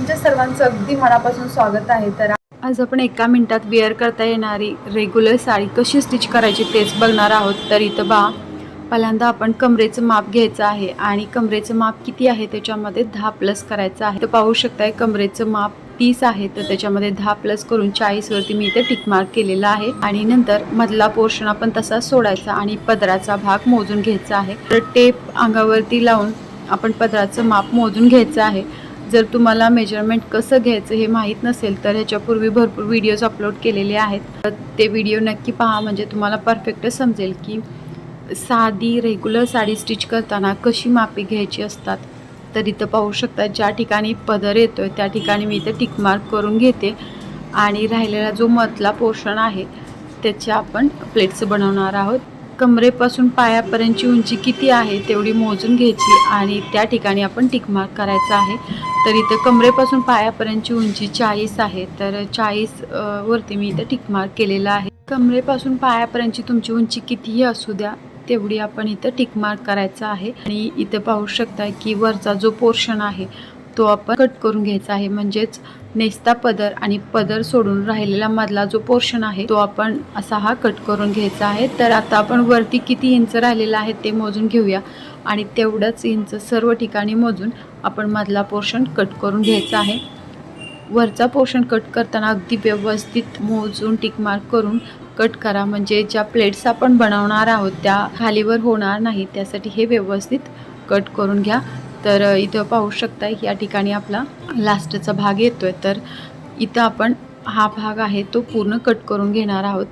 तुमच्या सर्वांचं अगदी मनापासून स्वागत आहे. तर आज आपण एका मिनिटात वेअर करता येणारी रेग्युलर साडी कशी स्टिच करायची तेच बघणार आहोत. तर इथं बा पहिल्यांदा आपण कमरेचं माप घ्यायचं आहे आणि कमरेचं माप किती आहे त्याच्यामध्ये दहा प्लस करायचं आहे. तर पाहू शकताय कमरेचं माप तीस आहे तर त्याच्यामध्ये दहा प्लस करून चाळीसवरती मी इथे टिकमार्क केलेला आहे. आणि नंतर मधला पोर्शन आपण तसा सोडायचा आणि पदराचा भाग मोजून घ्यायचा आहे. तर टेप अंगावरती लावून आपण पदराचं माप मोजून घ्यायचं आहे. जर तुम्हाला मेजरमेंट कसं घ्यायचं हे माहीत नसेल तर ह्याच्यापूर्वी भरपूर व्हिडिओज अपलोड केलेले आहेत. तर ते व्हिडिओ नक्की पहा म्हणजे तुम्हाला परफेक्ट समजेल की साधी रेग्युलर साडी स्टिच करताना कशी मापी घ्यायची असतात. तर इथं पाहू शकता ज्या ठिकाणी पदर येतो आहे त्या ठिकाणी मी इथं टिकमार्क करून घेते. आणि राहिलेला जो मधला पोर्शन आहे त्याच्या आपण प्लेट्स बनवणार आहोत. कमरेपासून पायापर्यंतची उंची किती आहे तेवढी मोजून घ्यायची आणि त्या ठिकाणी आपण टिकमार्क करायचा आहे. तर इथं कमरेपासून पायापर्यंतची उंची चाळीस आहे. तर चाळीस वरती मी इथं टिकमार्क केलेला आहे. कमरेपासून पायापर्यंतची तुमची उंची कितीही असू द्या तेवढी आपण इथं टिकमार्क करायचं करायचा आहे. आणि इथं पाहू शकता की वरचा जो पोर्शन आहे तो आपण कट करून घ्यायचा आहे. म्हणजेच नेस्ता पदर आणि पदर सोडून राहिलेला मधला जो पोर्शन आहे तो आपण असा हा कट करून घ्यायचा आहे. तर आता आपण वरती किती इंच राहिलेला आहे ते मोजून घेऊया. आणि तेवढंच इंच सर्व ठिकाणी मोजून आपण मधला पोर्शन कट करून घ्यायचा आहे. वरचा पोर्शन कट करताना अगदी व्यवस्थित मोजून टिक मार्क करून कट करा. म्हणजे ज्या प्लेट्स आपण बनवणार आहोत त्या खालीवर होणार नाही. त्यासाठी हे व्यवस्थित कट करून घ्या. तर इथं पाहू शकता या ठिकाणी आपला लास्टचा भाग येतोय. तर इथं आपण हा भाग आहे तो पूर्ण कट करून घेणार आहोत.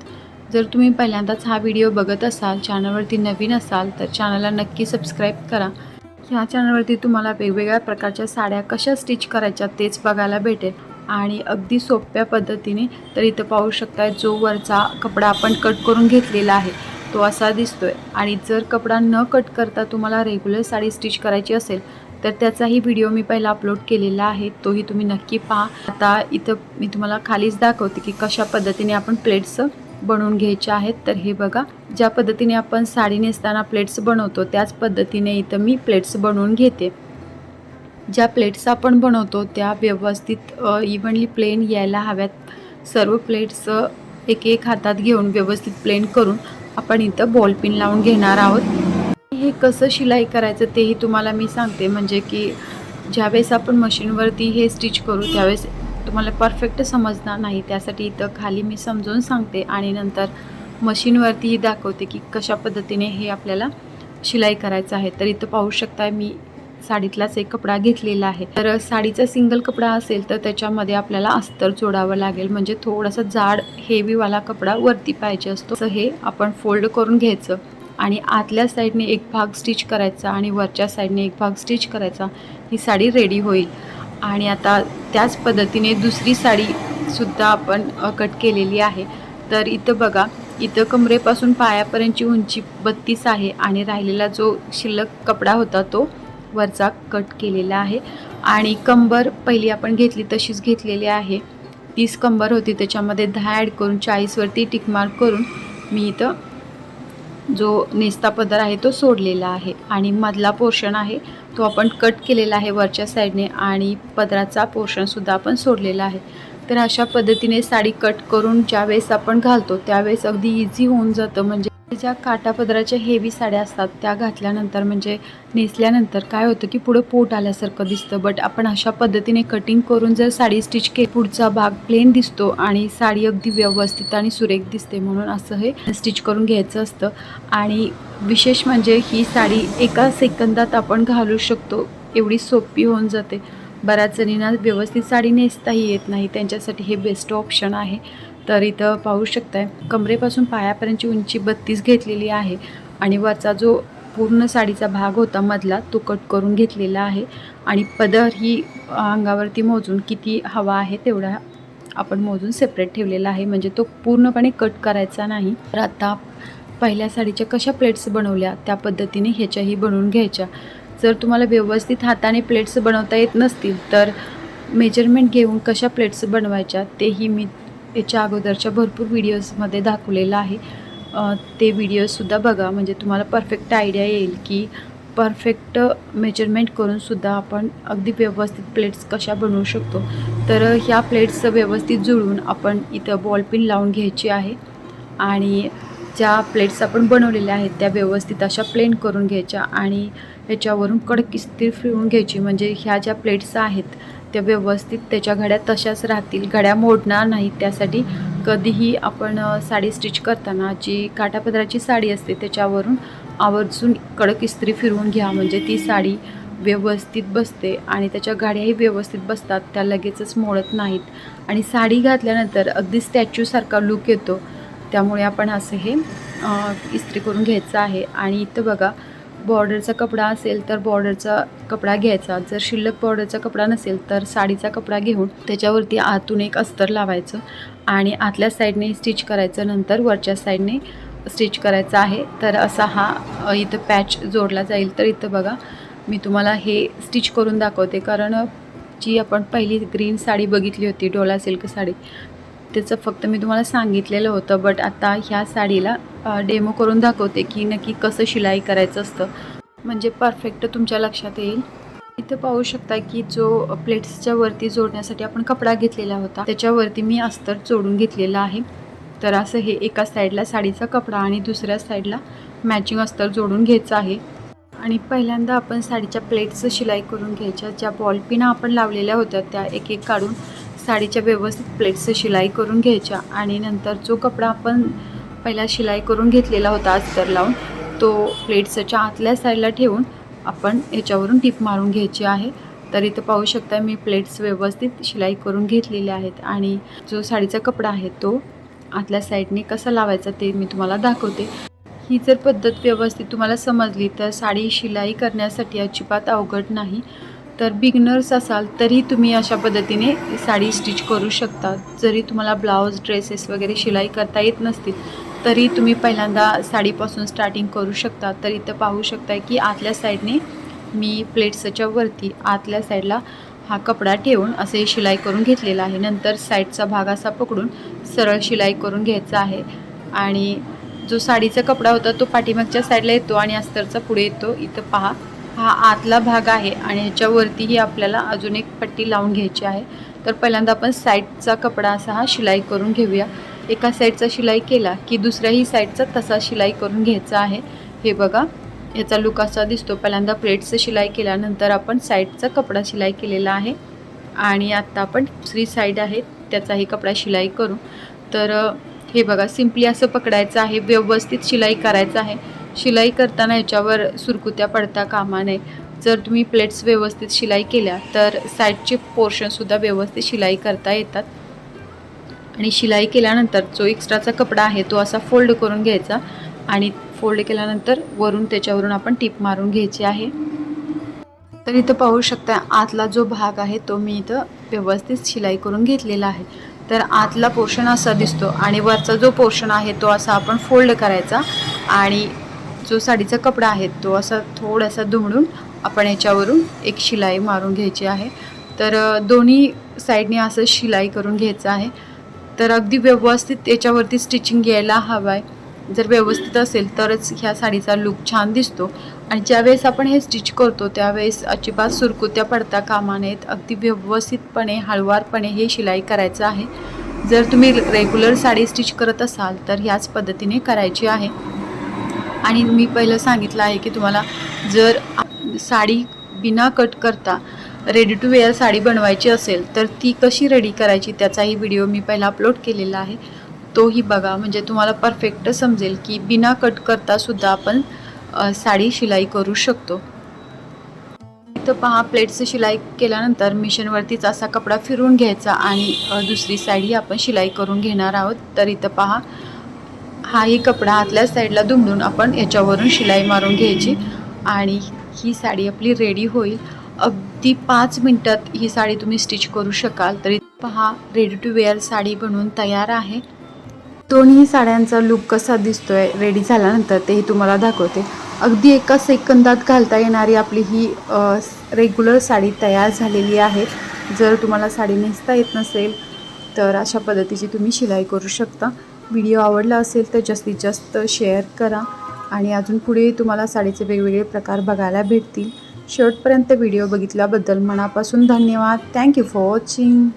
जर तुम्ही पहिल्यांदाच हा व्हिडिओ बघत असाल चॅनलवरती नवीन असाल तर चॅनलला नक्की सबस्क्राईब करा. ह्या चॅनलवरती तुम्हाला वेगवेगळ्या प्रकारच्या साड्या कशा स्टिच करायच्या तेच बघायला भेटेल. आणि अगदी सोप्या पद्धतीने तर इथं पाहू शकताय जो वरचा कपडा आपण कट करून घेतलेला आहे. तो असा दिसतोय. आणि जर कपडा न कट करता तुम्हाला रेग्युलर साडी स्टिच करायची असेल तर त्याचाही व्हिडिओ मी पहिला अपलोड केलेला आहे. तोही तुम्ही नक्की पहा. आता इथं मी तुम्हाला खालीच दाखवते की कशा पद्धतीने आपण प्लेट्स बनवून घ्यायचे आहेत. तर हे बघा ज्या पद्धतीने आपण साडी नेसताना प्लेट्स बनवतो त्याच पद्धतीने इथं मी प्लेट्स बनवून घेते. ज्या प्लेट्स आपण बनवतो त्या व्यवस्थित इव्हनली प्लेन यायला हव्यात. सर्व प्लेट्स एक एक हातात घेऊन व्यवस्थित प्लेन करून आपण इथं बॉल पिन लावून घेणार आहोत. हे कसं शिलाई करायचं तेही तुम्हाला मी सांगते. म्हणजे की ज्यावेळेस आपण मशीनवरती हे स्टिच करू त्यावेळेस तुम्हाला परफेक्ट समजणार नाही. त्यासाठी इथं खाली मी समजून सांगते आणि नंतर मशीनवरतीही दाखवते की कशा पद्धतीने हे आपल्याला शिलाई करायचं आहे. तर इथं पाहू शकता मी साडीतलाच एक कपडा घेतलेला आहे. तर साडीचा सिंगल कपडा असेल तर त्याच्यामध्ये आपल्याला अस्तर जोडावं लागेल. म्हणजे थोडासा जाड हेवीवाला कपडा वरती पाहिजे असतो. तर हे आपण फोल्ड करून घ्यायचं आणि आतल्या साईडने एक भाग स्टिच करायचा आणि वरच्या साईडने एक भाग स्टिच करायचा. ही साडी रेडी होईल. आणि आता त्याच पद्धतीने दुसरी साडीसुद्धा आपण कट केलेली आहे. तर इथं बघा इथं कमरेपासून पायापर्यंतची उंची बत्तीस आहे आणि राहिलेला जो शिल्लक कपडा होता तो वरचा कट केलेला आहे. आणि कंबर पहिली आपण घेतली तशीच घेतलेली आहे. तीस कंबर होती त्याच्यामध्ये दहा ॲड करून चाळीसवरती टिकमार्क करून मी इथं जो नेस्ता पदर आहे तो सोडलेला आहे. आणि मधला पोर्शन आहे तो आपण कट केलेला आहे वरच्या साईडने आणि पदराचा पोर्शनसुद्धा आपण सोडलेला आहे. तर अशा पद्धतीने साडी कट करून ज्यावेळेस आपण घालतो त्यावेळेस अगदी इझी होऊन जातं. म्हणजे ज्या काटापदराच्या हेवी साड्या असतात त्या घातल्यानंतर म्हणजे नेसल्यानंतर काय होतं की पुढं पोट आल्यासारखं दिसतं. बट आपण अशा पद्धतीने कटिंग करून जर साडी स्टिच के पुढचा भाग प्लेन दिसतो आणि साडी अगदी व्यवस्थित आणि सुरेख दिसते म्हणून असं हे स्टिच करून घ्यायचं असतं. आणि विशेष म्हणजे ही साडी एका सेकंदात आपण घालू शकतो एवढी सोपी होऊन जाते. बऱ्याच जणींना व्यवस्थित साडी नेसताही येत नाही त्यांच्यासाठी हे बेस्ट ऑप्शन आहे. तर इथं पाहू शकताय कमरेपासून पायापर्यंतची उंची बत्तीस घेतलेली आहे आणि वरचा जो पूर्ण साडीचा भाग होता मधला तो कट करून घेतलेला आहे आणि पदर ही अंगावरती मोजून किती हवा आहे तेवढा आपण मोजून सेपरेट ठेवलेला आहे. म्हणजे तो पूर्णपणे कट करायचा नाही. तर आता पहिल्या साडीच्या कशा प्लेट्स बनवल्या त्या पद्धतीने ह्याच्याही बनवून घ्यायच्या. जर तुम्हाला व्यवस्थित हाताने प्लेट्स बनवता येत नसतील तर मेजरमेंट घेऊन कशा प्लेट्स बनवायच्या तेही मी याच्या अगोदरच्या भरपूर व्हिडिओजमध्ये दाखवलेलं आहे. ते व्हिडिओजसुद्धा बघा. म्हणजे तुम्हाला परफेक्ट आयडिया येईल की परफेक्ट मेजरमेंट करूनसुद्धा आपण अगदी व्यवस्थित प्लेट्स कशा बनवू शकतो. तर ह्या प्लेट्सचं व्यवस्थित जुळून आपण इथं बॉलपिन लावून घ्यायची आहे. आणि ज्या प्लेट्स आपण बनवलेल्या आहेत त्या व्यवस्थित अशा प्लेन करून घ्यायच्या आणि ह्याच्यावरून कडक इस्त्री फिरवून घ्यायची. म्हणजे ह्या ज्या प्लेट्स आहेत त्या व्यवस्थित त्याच्या घड्या तशाच राहतील. घड्या मोडणार नाहीत त्यासाठी. कधीही आपण साडी स्टिच करताना जी काठापदराची साडी असते त्याच्यावरून आवर्जून कडक इस्त्री फिरवून घ्या. म्हणजे ती साडी व्यवस्थित बसते आणि त्याच्या गाड्याही व्यवस्थित बसतात. त्या लगेचच मोडत नाहीत. आणि साडी घातल्यानंतर अगदी स्टॅच्यूसारखा लुक येतो. त्यामुळे आपण असं हे इस्त्री करून घ्यायचं आहे. आणि इथं बघा बॉर्डरचा कपडा असेल तर बॉर्डरचा कपडा घ्यायचा. जर शिल्लक बॉर्डरचा कपडा नसेल तर साडीचा कपडा घेऊन त्याच्यावरती आतून एक अस्तर लावायचं आणि आतल्या साईडने स्टिच करायचं. नंतर वरच्या साईडने स्टिच करायचं आहे. तर असा हा इथं पॅच जोडला जाईल. तर इथं बघा मी तुम्हाला हे स्टिच करून दाखवते. कारण जी आपण पहिली ग्रीन साडी बघितली होती डोला सिल्क साडी त्याचं फक्त मी तुम्हाला सांगितलेलं होतं बट आता ह्या साडीला डेमो करून दाखवते की नक्की कसं शिलाई करायचं असतं. म्हणजे परफेक्ट तुमच्या लक्षात येईल. इथं पाहू शकता की जो प्लेट्सच्या वरती जोडण्यासाठी आपण कपडा घेतलेला होता त्याच्यावरती मी अस्तर जोडून घेतलेला आहे. तर असं हे एका साईडला साडीचा कपडा आणि दुसऱ्या साईडला मॅचिंग अस्तर जोडून घ्यायचं आहे. आणि पहिल्यांदा आपण साडीच्या प्लेट्सचं शिलाई करून घ्यायच्या ज्या बॉलपिना आपण लावलेल्या होत्या त्या एक एक काढून साडीच्या व्यवस्थित प्लेट्सचं शिलाई करून घ्यायच्या आणि नंतर जो कपडा आपण पहिला शिलाई करून घेतलेला होता अस्तर लावून तो प्लेट्सच्या आतल्या साईडला ठेवून आपण याच्यावरून टीप मारून घ्यायची आहे. तर इथं पाहू शकता मी प्लेट्स व्यवस्थित शिलाई करून घेतलेले आहेत आणि जो साडीचा कपडा आहे तो आतल्या साईडने कसा लावायचा ते मी तुम्हाला दाखवते. ही जर पद्धत व्यवस्थित तुम्हाला समजली तर साडी शिलाई करण्यासाठी अजिबात अवघड नाही. तर बिगनर्स असाल तरी तुम्ही अशा पद्धतीने साडी स्टिच करू शकता. जरी तुम्हाला ब्लाऊज ड्रेसेस वगैरे शिलाई करता येत नसतील तरी तुम्ही पहिल्यांदा साडीपासून स्टार्टिंग करू शकता. तर इथं पाहू शकता की आतल्या साईडने मी प्लेट्सच्या वरती आतल्या साईडला हा कपडा ठेवून असे शिलाई करून घेतलेला आहे. नंतर साईडचा भाग असा पकडून सरळ शिलाई करून घ्यायचा आहे. आणि जो साडीचा कपडा होता तो पाठीमागच्या साईडला येतो आणि अस्तरचा पुढे येतो. इथं पहा हा आतला भाग आहे आणि ह्याच्यावरतीही आपल्याला अजून एक पट्टी लावून घ्यायची आहे. तर पहिल्यांदा आपण साईडचा कपडा असा हा शिलाई करून घेऊया. एका साईडचा शिलाई केला की दुसऱ्याही साईडचा तसा शिलाई करून घ्यायचा आहे. हे बघा याचा लुक असा दिसतो. पहिल्यांदा प्लेटचं शिलाई केल्यानंतर आपण साईडचा कपडा शिलाई केलेला आहे. आणि आत्ता आपण दुसरी साईड आहे त्याचाही कपडा शिलाई करू. तर हे बघा सिम्पली असं पकडायचं आहे व्यवस्थित शिलाई करायचं आहे. शिलाई करताना याच्यावर सुरकुत्या पडता कामा नये. जर तुम्ही प्लेट्स व्यवस्थित शिलाई केल्या तर साईडचे पोर्शनसुद्धा व्यवस्थित शिलाई करता येतात. आणि शिलाई केल्यानंतर जो एक्स्ट्राचा कपडा आहे तो असा फोल्ड करून घ्यायचा. आणि फोल्ड केल्यानंतर वरून त्याच्यावरून आपण टीप मारून घ्यायची आहे. तर इथं पाहू शकता आतला जो भाग आहे तो मी इथं व्यवस्थित शिलाई करून घेतलेला आहे. तर आतला पोर्शन असा दिसतो आणि वरचा जो पोर्शन आहे तो असा आपण फोल्ड करायचा. आणि जो साडीचा कपडा आहे तो असा थोडासा दुमडून आपण याच्यावरून एक शिलाई मारून घ्यायची आहे. तर दोन्ही साईडने असं शिलाई करून घ्यायचं आहे. तर अगदी व्यवस्थित याच्यावरती स्टिचिंग यायला हवं आहे जर व्यवस्थित असेल तरच ह्या साडीचा लुक छान दिसतो. आणि ज्यावेळेस आपण हे स्टिच करतो त्यावेळेस अजिबात सुरकुत्या पडता कामा नयेत. अगदी व्यवस्थितपणे हळवारपणे हे शिलाई करायचं आहे. जर तुम्ही रेग्युलर साडी स्टिच करत असाल तर ह्याच पद्धतीने करायची आहे. आणि मी पहिलं सांगितलं आहे की तुम्हाला जर साडी बिना कट करता रेडी टू वेअर साडी बनवायची असेल तर ती कशी रेडी करायची त्याचाही व्हिडिओ मी पहिला अपलोड केलेला आहे. तोही बघा म्हणजे तुम्हाला परफेक्ट समजेल की बिना कट करता सुद्धा आपण साडी शिलाई करू शकतो. इथं पहा प्लेटचं शिलाई केल्यानंतर मिशनवरतीच असा कपडा फिरून घ्यायचा आणि दुसरी साईडही आपण शिलाई करून घेणार आहोत. तर इथं पहा हाही कपडा आतल्या साईडला दुमडून आपण याच्यावरून शिलाई मारून घ्यायची. आणि ही साडी आपली रेडी होईल. अगदी पाच मिनटात ही साडी तुम्ही स्टिच करू शकाल. तरी पहा रेडी टू वेअर साडी बनवून तयार आहे. दोन्ही साड्यांचा लुक कसा दिसतोय रेडी झाल्यानंतर तेही तुम्हाला दाखवते. अगदी एका सेकंदात घालता येणारी आपली ही रेग्युलर साडी तयार झालेली आहे. जर तुम्हाला साडी नेसता येत नसेल तर अशा पद्धतीची तुम्ही शिलाई करू शकता. व्हिडिओ आवडला असेल तर जास्तीत जास्त शेअर करा आणि अजून पुढे तुम्हाला साडीचे वेगवेगळे प्रकार बघायला भेटतील. शेवटपर्यंत व्हिडिओ बघितल्याबद्दल मनापासून धन्यवाद. Thank you for watching